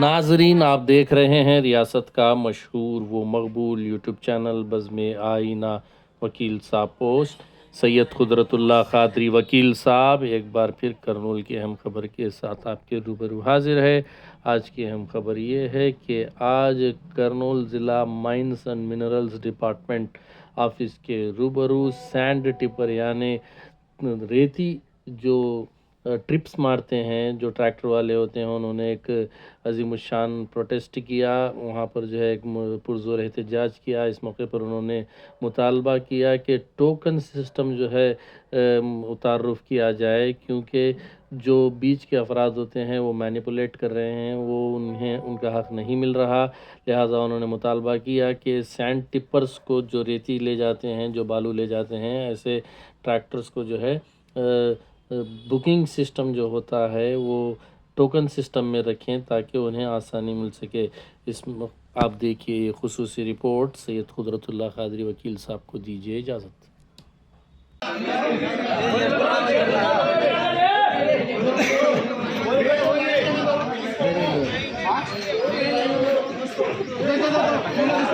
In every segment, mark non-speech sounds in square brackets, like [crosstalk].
ناظرین، آپ دیکھ رہے ہیں ریاست کا مشہور و مقبول یوٹیوب چینل بزم آئینہ وکیل صاحب پوسٹ۔ سید قدرت اللہ خادری وکیل صاحب، ایک بار پھر کرنول کی اہم خبر کے ساتھ آپ کے روبرو حاضر ہے آج کی اہم خبر یہ ہے کہ آج کرنول ضلع مائنس اینڈ منرلز ڈپارٹمنٹ آفس کے روبرو سینڈ ٹپر یعنی ریتی جو ٹرپس مارتے ہیں، جو ٹریکٹر والے ہوتے ہیں، انہوں نے ایک عظیم الشان پروٹیسٹ کیا، وہاں پر جو ہے ایک پرزور احتجاج کیا، اس موقع پر انہوں نے مطالبہ کیا کہ ٹوکن سسٹم جو ہے تعارف کیا جائے، کیونکہ جو بیچ کے افراد ہوتے ہیں، وہ مینیپولیٹ کر رہے ہیں، وہ انہیں ان کا حق نہیں مل رہا۔ لہٰذا انہوں نے مطالبہ کیا کہ سینڈ ٹپرز کو جو ریتی لے جاتے ہیں، جو بالو لے جاتے ہیں، ایسے ٹریکٹرز کو جو ہے بکنگ سسٹم جو ہوتا ہے، وہ ٹوکن سسٹم میں رکھیں تاکہ انہیں آسانی مل سکے۔ اس آپ دیکھیے یہ خصوصی رپورٹ سید قدرت اللہ قادری وکیل صاحب کو دیجیے اجازت۔ [laughs]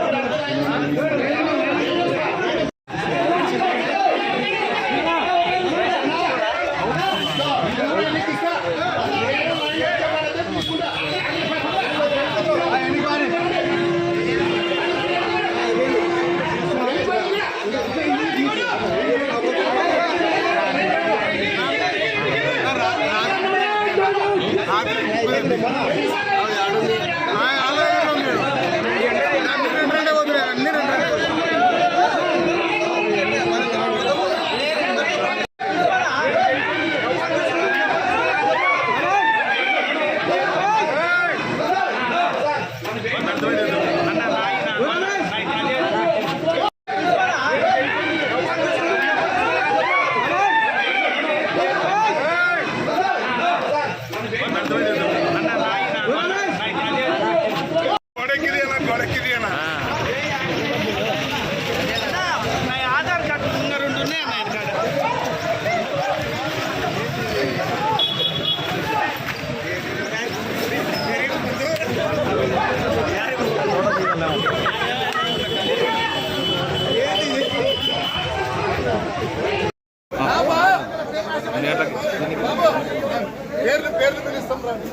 పేర్లు పేర్లు పిలుస్తాం రండి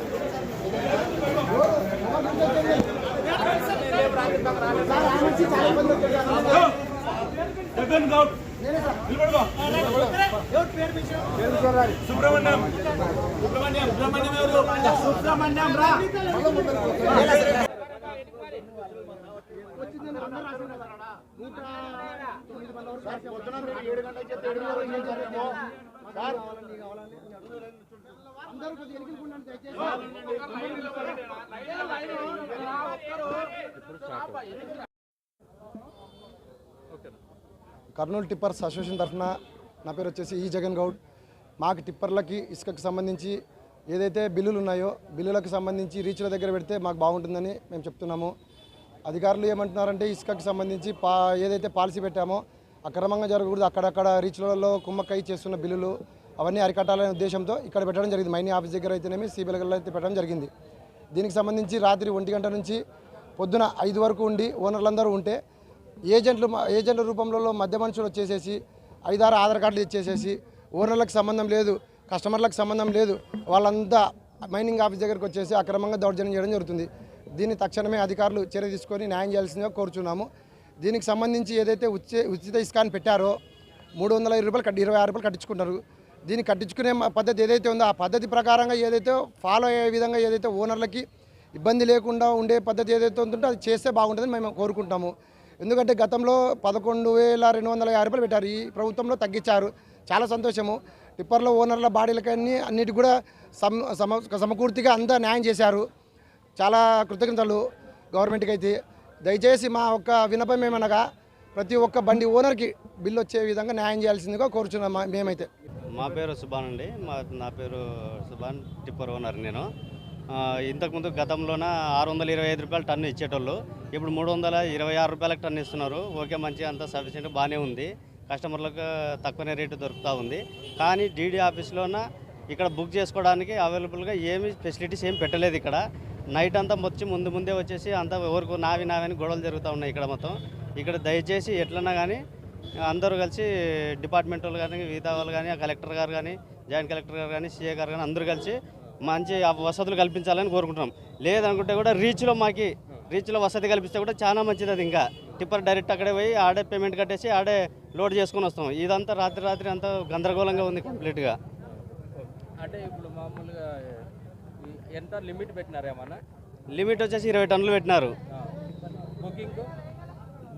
జగన్ గౌడ్. సుబ్రహ్మణ్యం సుబ్రహ్మణ్యం. సుబ్రహ్మణ్యం ఎవరు సుబ్రహ్మణ్యం రా. కర్నూలు టిప్పర్స్ అసోసియేషన్ తరఫున నా పేరు వచ్చేసి ఈ జగన్ గౌడ్. మాకు టిప్పర్లకి ఇసుకకి సంబంధించి ఏదైతే బిల్లులు ఉన్నాయో బిల్లులకు సంబంధించి రీచ్ల దగ్గర పెడితే మాకు బాగుంటుందని మేము చెప్తున్నాము. అధికారులు ఏమంటున్నారంటే ఇసుకకి సంబంధించి పా ఏదైతే పాలసీ పెట్టామో అక్రమంగా జరగకూడదు. అక్కడక్కడ రీచ్లలో కుమ్మక్కై చేస్తున్న బిల్లులు అవన్నీ అరికట్టాలనే ఉద్దేశంతో ఇక్కడ పెట్టడం జరిగింది. మైనింగ్ ఆఫీస్ దగ్గర అయితేనేమి సిబిఎల్ అయితే పెట్టడం జరిగింది. దీనికి సంబంధించి రాత్రి ఒంటి గంట నుంచి పొద్దున ఐదు వరకు ఉండి ఓనర్లందరూ ఉంటే ఏజెంట్లు ఏజెంట్ల రూపంలో మధ్య మనుషులు వచ్చేసేసి ఐదారు ఆధార్ కార్డులు ఇచ్చేసేసి ఓనర్లకు సంబంధం లేదు కస్టమర్లకు సంబంధం లేదు వాళ్ళంతా మైనింగ్ ఆఫీస్ దగ్గరకు వచ్చేసి అక్రమంగా దౌర్జన్యం చేయడం జరుగుతుంది. దీన్ని తక్షణమే అధికారులు చర్య తీసుకొని న్యాయం చేయాల్సిందిగా కోరుచున్నాము. దీనికి సంబంధించి ఏదైతే ఉచిత ఉచిత ఇసుకాన్ని పెట్టారో మూడు వందల ఇరవై రూపాయలు కట్టి ఇరవై ఆరు రూపాయలు కట్టించుకుంటారు. దీన్ని కట్టించుకునే పద్ధతి ఏదైతే ఉందో ఆ పద్ధతి ప్రకారంగా ఏదైతే ఫాలో అయ్యే విధంగా ఏదైతే ఓనర్లకి ఇబ్బంది లేకుండా ఉండే పద్ధతి ఏదైతే ఉంటుందో అది చేస్తే బాగుంటుందని మేము కోరుకుంటాము. ఎందుకంటే గతంలో పదకొండు వేల రెండు వందల యాభై రూపాయలు పెట్టారు. ఈ ప్రభుత్వంలో తగ్గించారు. చాలా సంతోషము. టిప్పర్లో ఓనర్ల బాడీలకన్నీ అన్నిటికి కూడా సమ సమ సమకూర్తిగా అంతా న్యాయం చేశారు. చాలా కృతజ్ఞతలు గవర్నమెంట్కి అయితే. దయచేసి మా ఒక్క వినపం ఏమనగా ప్రతి ఒక్క బండి ఓనర్కి బిల్లు వచ్చే విధంగా న్యాయం చేయాల్సిందిగా కోరుచున్నాం మా- మేమైతే. మా పేరు సుభాన్ అండి. మా నా పేరు సుభాన్ టిప్పర్ ఓనర్ నేను. ఇంతకుముందు గతంలోన ఆరు వందల ఇరవై ఐదు రూపాయలు టన్ను ఇచ్చేటోళ్ళు ఇప్పుడు మూడు వందల ఇరవై ఆరు రూపాయలకు టన్ను ఇస్తున్నారు. ఓకే మంచి అంత సఫిషియెంట్ బాగానే ఉంది. కస్టమర్లకు తక్కువనే రేటు దొరుకుతూ ఉంది. కానీ డీడీ ఆఫీస్లోన ఇక్కడ బుక్ చేసుకోవడానికి అవైలబుల్గా ఏమి ఫెసిలిటీస్ ఏం పెట్టలేదు ఇక్కడ. నైట్ అంతా వచ్చి ముందు ముందే వచ్చేసి అంతా ఎవరికి నావి నావి అని గొడవలు జరుగుతూ ఉన్నాయి ఇక్కడ మొత్తం. ఇక్కడ దయచేసి ఎట్లన్నా కానీ అందరూ కలిసి డిపార్ట్మెంట్ వాళ్ళు కానీ మిగతా వాళ్ళు కానీ ఆ కలెక్టర్ గారు కానీ జాయింట్ కలెక్టర్ గారు కానీ సీఏ గారు కానీ అందరూ కలిసి మంచి ఆ వసతులు కల్పించాలని కోరుకుంటున్నాం. లేదనుకుంటే కూడా రీచ్లో మాకి రీచ్లో వసతి కల్పిస్తే కూడా చాలా మంచిది అది ఇంకా. టిప్పర్ డైరెక్ట్ అక్కడే పోయి ఆడే పేమెంట్ కట్టేసి ఆడే లోడ్ చేసుకొని వస్తాం. ఇదంతా రాత్రి రాత్రి అంతా గందరగోళంగా ఉంది కంప్లీట్గా. అంటే ఇప్పుడు మామూలుగా ఎంత లిమిట్ పెట్టినారు ఏమన్నా? లిమిట్ వచ్చేసి ఇరవై టన్నులు పెట్టినారు. బుకింగ్?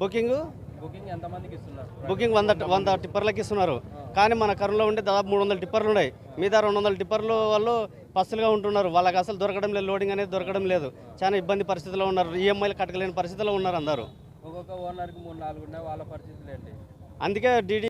బుకింగ్? బుకింగ్ ఎంతమందికి ఇస్తున్నారు? బుకింగ్ వంద వంద టిప్పర్లకి ఇస్తున్నారు. కానీ మన కరువులో ఉంటే దాదాపు మూడు వందల టిప్పర్లు ఉన్నాయి. మిగతా రెండు వందల టిప్పర్లు వాళ్ళు పస్తులుగా ఉంటున్నారు. వాళ్ళకి అసలు దొరకడం లేదు లోడింగ్ అనేది దొరకడం లేదు. చాలా ఇబ్బంది పరిస్థితిలో ఉన్నారు. ఈఎంఐలు కట్టలేని పరిస్థితిలో ఉన్నారు అందరూ. ఒక్కొక్క ఓనర్కి మూడు నాలుగు ఉన్నాయి వాళ్ళ పరిస్థితులు ఏంటి? అందుకే డీడీ